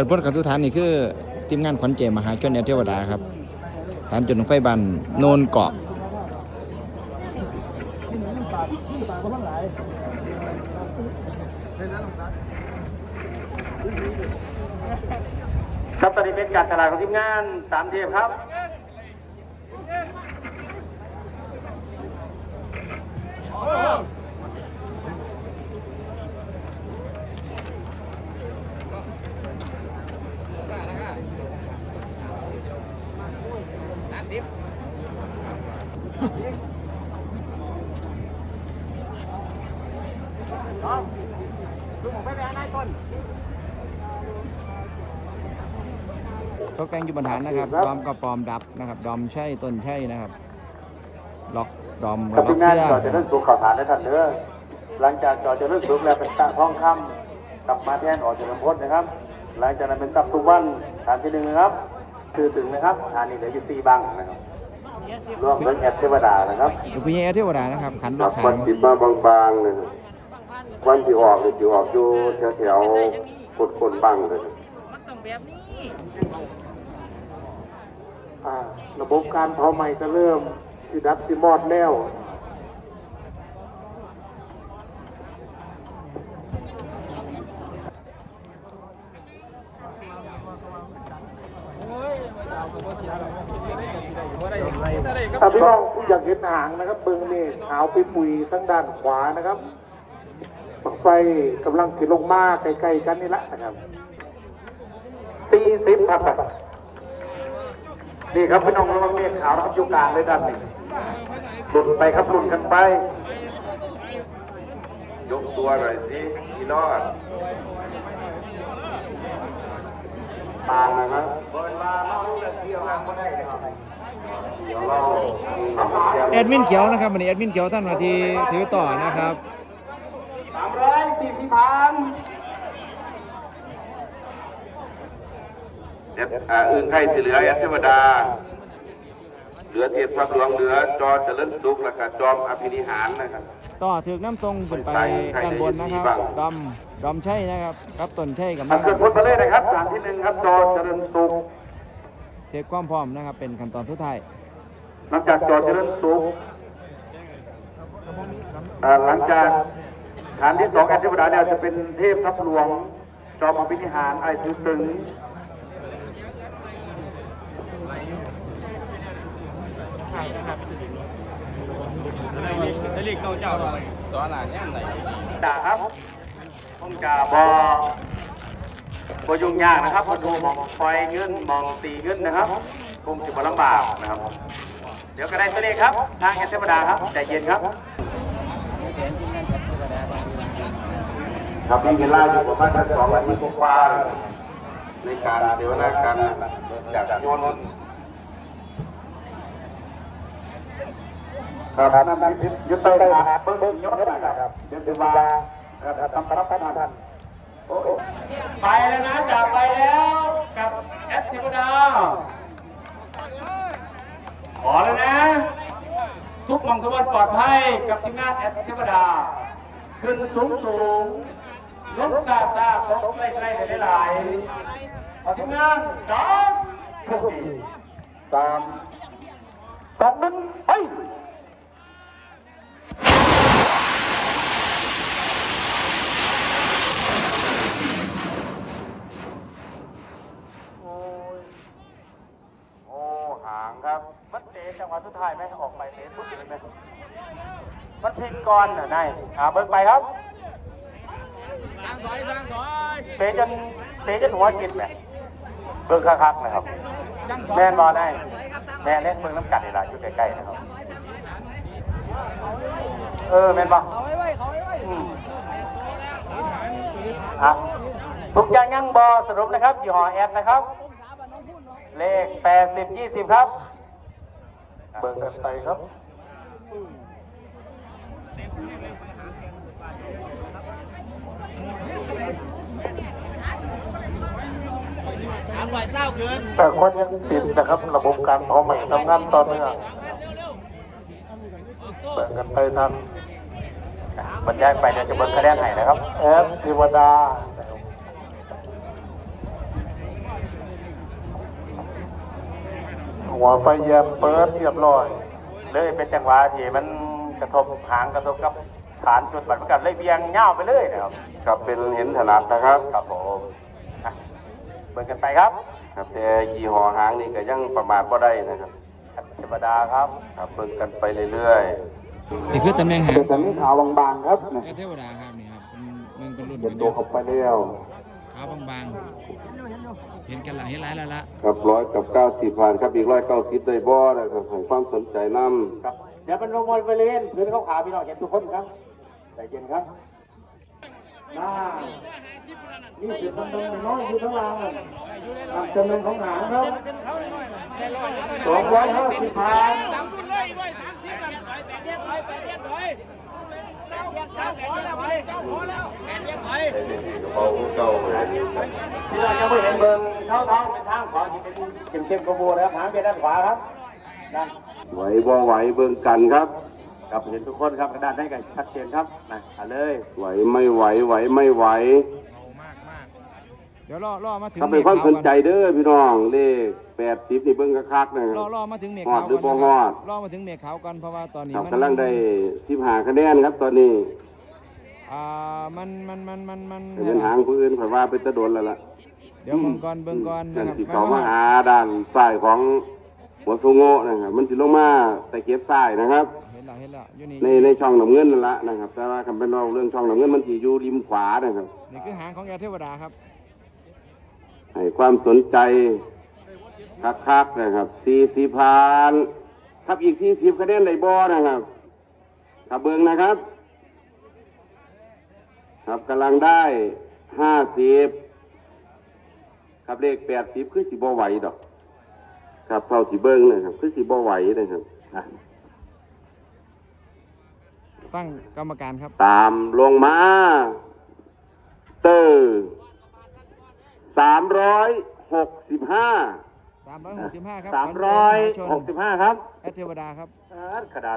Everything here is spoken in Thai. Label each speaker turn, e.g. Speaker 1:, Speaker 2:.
Speaker 1: จุดพ้นกับทุกฐานนี่คือทีมงานขวัญเจมหาชนแอร์เทวดาครับฐานจุดลงไฟบันโนนเกาะ
Speaker 2: ครับตอนนี้เป็นการตลาดของทีมงานสามเทพครับ
Speaker 1: ตกแต่งอยู่บนฐานนะครับ ดอมกระปอมดับนะครับ ดอมใช่ต้นใช่นะครับ ล็อกดอม
Speaker 2: กับ
Speaker 1: ล็
Speaker 2: ที
Speaker 1: อก
Speaker 2: มงาน
Speaker 1: เครื่อ
Speaker 2: จอดจะเริ่มสูงข่าวสารได้ทันเด้อหลังจากจอดจะเริ่มสูงแล้วเป็นตะท้องคำกลับมาแทนออกจากลำพ้นนะครับ หลังจากนั้นเป็นตับทุกวันฐานที่หนึ่งนะครับ คือถึงนะครับฐานนี้เหลืออยู่สี่บังนะครับ รวมทั้งแอดเทวดานะครับ
Speaker 1: อยู่พี่แอร์เทวดานะครับ ขันล็
Speaker 3: ค
Speaker 1: อ
Speaker 3: รั
Speaker 1: ก
Speaker 3: บ
Speaker 1: หา
Speaker 3: วัน
Speaker 1: ง
Speaker 3: ติดมาบางๆเลยนะวันที่ออกเลยที่ออกอยู่แถวๆกดคนๆบังเลยนะ
Speaker 2: อ่าระบบการเผาไหม้ก็เริ่มสิดับสิมอดแล้ว ถ้าพี่น้องผู้อยากเห็นหางนะครับ เบิ้งนี่ขาวไปปุยทั้งด้านขวานะครับบังไฟกำลังสิลงมาใกล้ๆกันนี่ละนะครับสี่สิบครับนี่ครับพี่น้องระวังเมฆขาวครับอยู่กลางเลยด้านนี้หลุดไปครับหลุดกันไป
Speaker 3: ยกตัวหน่อยสิพี่รอดตามนะครับเบิ
Speaker 2: ร์นมาเมาลูกเดี
Speaker 3: ยวเรา
Speaker 1: แอดมินเขียวนะครับวันนี้แอดมินเขียวท่านมาทีถือต่อนะครับ
Speaker 2: สามร้อยสี่สิบพัน
Speaker 3: แอดอ่าอื่นไทยสีเหลือแอดเทวดา เหลือเทพพระหลวงเหลือจอเจริญสุขและก็จอมอภินิหารนะครับ
Speaker 1: ต่อถือน้ำตรงขึ้นไป
Speaker 3: ใส่ใส่
Speaker 1: ด้านบนนะครับ
Speaker 3: ได้
Speaker 1: ดอมดอมใช่นะครับ ครับต้นใช่กับ
Speaker 2: อั
Speaker 1: มัน
Speaker 2: นเกิดพ้นไปเลยนะครับฐานที่หนึ่งครับจอเจริญสุข
Speaker 1: เทคความพร้อมนะครับ เป็นขั้นตอนทุดท้าย
Speaker 2: หลังจากจอเจริญสุขอ่าหลังจากฐานที่สองแอดเทวดาเนี่ยจะเป็นเทพทัพหลวง จอมอภินิหารไอ้ถึงตึง
Speaker 4: ได้เรียกเก้าเจ้าหน่อยสอนหลานย่านไหน
Speaker 2: จ่าครับผมจะบอ บยุ่งยากนะครับพอดูมองไฟเงินมองตีเงินนะครับคงจะบ่ลำบากนะครับ เดี๋ยวก็ได้ตัวเลขครับ ทางแอเทวดาครับใจเย็นครับ
Speaker 3: ครับมีเวลาอยู่ประมาณสองอาทิตย์กว่าในการเสวนากันจากโยน
Speaker 2: ครับนั่นนั่นยึดไปได้หาเบิ้งยศนะครับเดี๋ยวจะว่าครับทำรับประทานโอ้ไปแล้วนะจากไปแล้วกับแอดเทวดา ขอแล้วนะ ทุกหมองทุกวันปลอดภัย กับทีมงานแอดเทวดา ขึ้นสูงสูงลุกาตาตกใกล้ๆหลายๆขอทีมงานสองสามสองหนึ่งเฮ้อ้ย โอ้ หางครับ มันเตะจั งหวะสุดท้ายไหมออกไปเตะทุกทีไหมมันพลิกก่อนน่ะนายอ่าเบิกไปครับ
Speaker 4: สร้างอยสร้างอย
Speaker 2: เตะจนเตะจนหัวจิตแหละเบิกคักๆนะครับ แม่นบอลได้แม่เล่นเบิงน้ำกัดนี่ล่ะอยู่ใกล้ๆนะครับ เออแม่นบอเขาไว้ไว้เขาไว้ไว้อะทุกอย่างยังบอสรุปนะครับยี่ห้อแอดนะครับ เลข 80 20 ครับ เบิ่งกันไปครับ
Speaker 4: สามฝ่ายเศร้าเกิน
Speaker 2: แต่คนยังติดนะครับระบบการเผาไหม้ทำงานต่อเนื่องเบิ่งกันไปทันบรรยายไปเดี๋ยวจะเบิ่งคะแนนให้นะครับแอดเทวดา หัวไฟแยมเปิดเรียบร้อย เลยเป็นจังหวะที่มันกระทบหางกระทบกับฐานจุดบัตรประกันเลยเบียงเง่าวไปเลยนะครับ
Speaker 3: ครับเป็นเห็นถนัดนะครับ
Speaker 2: ครับผมอะเบิ่งกันไปครับ
Speaker 3: ครับแต่ยี่ห้อหางนี่ก็ยังประมาทบ่ได้นะครับ
Speaker 2: ธรรมดาครับ
Speaker 3: ครับเบิ่งกันไปเรื่อย
Speaker 1: นี่คือตำแหน่งหาง
Speaker 2: ตอนนี้ขาวบางๆครับ
Speaker 1: แอร์เทวดาครับนี่ครับมันมันเป็นรุ่น
Speaker 2: เดี๋ยวตัวเข้าไปเร็ว
Speaker 1: ขาวบางๆ เห็นกันหลายเห็นหลายแล้วละ
Speaker 3: ๆครับร้อยกับเก้าสิบผ่านครับอีกร้อยเก้าสิบได้บ่นะครับให้ความสนใจนำ
Speaker 2: ครับเดี๋ยวเป็นลงบอลไปเล่นพื้นเขาขาวพี่น้องเห็นทุกคนครับใจเย็นครับมานี่คือตำแหน่งน้อยอยู่ข้างล่างอะตำแหน่งของหางครับสองร้อยห้าสิบพัน ที่เรายังไม่เห็นเบิงเท้าเท้าเป็นทางขวาที่เป็นเข้มเข้มกระโบนะครับหางเป็นด้านขวาครับด้าน
Speaker 3: ไหวบ่ไหวเบิ่งกันครับ
Speaker 2: ครับเห็นทุกคนครับกระดานได้กันชัดเจนครับนะเอาเลย
Speaker 3: ไหวไม่ไหวไหวไม่ไหว
Speaker 1: เดี๋ยวรอรอมาถึง
Speaker 3: ถ้าเป็นความสนใจเด้อพี่น้องเลขแปดสิบนี่เบิ่งคักๆนะค
Speaker 1: ร
Speaker 3: รั
Speaker 1: อบรอมาถึงเมฆ
Speaker 3: ฮอ
Speaker 1: ขา
Speaker 3: ด
Speaker 1: ว
Speaker 3: หรือบ่
Speaker 1: ก่น
Speaker 3: ฮ
Speaker 1: นะ
Speaker 3: อ
Speaker 1: ค
Speaker 3: ด
Speaker 1: รับรอมาถึงเมฆขาวก่อนเพราะว่าตอนนี้
Speaker 3: ครับ
Speaker 1: มัน
Speaker 3: กำลังได้สิบหาคะแนนครับตอนนี้
Speaker 1: อ่ามันมันมันมันมัน
Speaker 3: แต่เป็นหางผู้อื่นข่อยว่าเป็นตะโดนแล้วล่ะ
Speaker 1: เดี๋ยวเบิ่งก่อนเบิ่งก่อนนะ
Speaker 3: นั่น
Speaker 1: ครับ
Speaker 3: สิเขามาหาด้านซ้ายของหัวโซโง่นะครับมันสิลงมาแต่เก็บซ้ายนะครับ
Speaker 1: เห็นแล้วเห็นแล้วอยู่นี่
Speaker 3: ในในช่องน้ำเงินนั่นละนะครับ แต่ว่าคำเป็นเราเรื่องช่องน้ำเงินมันสิอยู่ริมขวานะครับ
Speaker 1: นี่คือหางของแอร์เทวดาครับ
Speaker 3: ให้ความสนใจคักๆนะครับสี่สิบพานครับอีกสี่สิบคะแนนได้บ่นะครับครับเบิ้งนะครับ ครับกำลังได้ห้าสิบครับเลขแปดสิบคือสิบ่ไหวดอก ครับเท่าที่เบิ้งนะครับ คือสิบ่ไหวนะครับอะ
Speaker 1: ตั้งกรรมการครับ
Speaker 3: ตามลงมา เตอร์ สามร้อยหกสิบห้า
Speaker 1: 365 ครับ
Speaker 2: สามร้อยหกสิบห้าครับ
Speaker 1: แอร์เทวดาครับ
Speaker 2: อ่ากระดาษ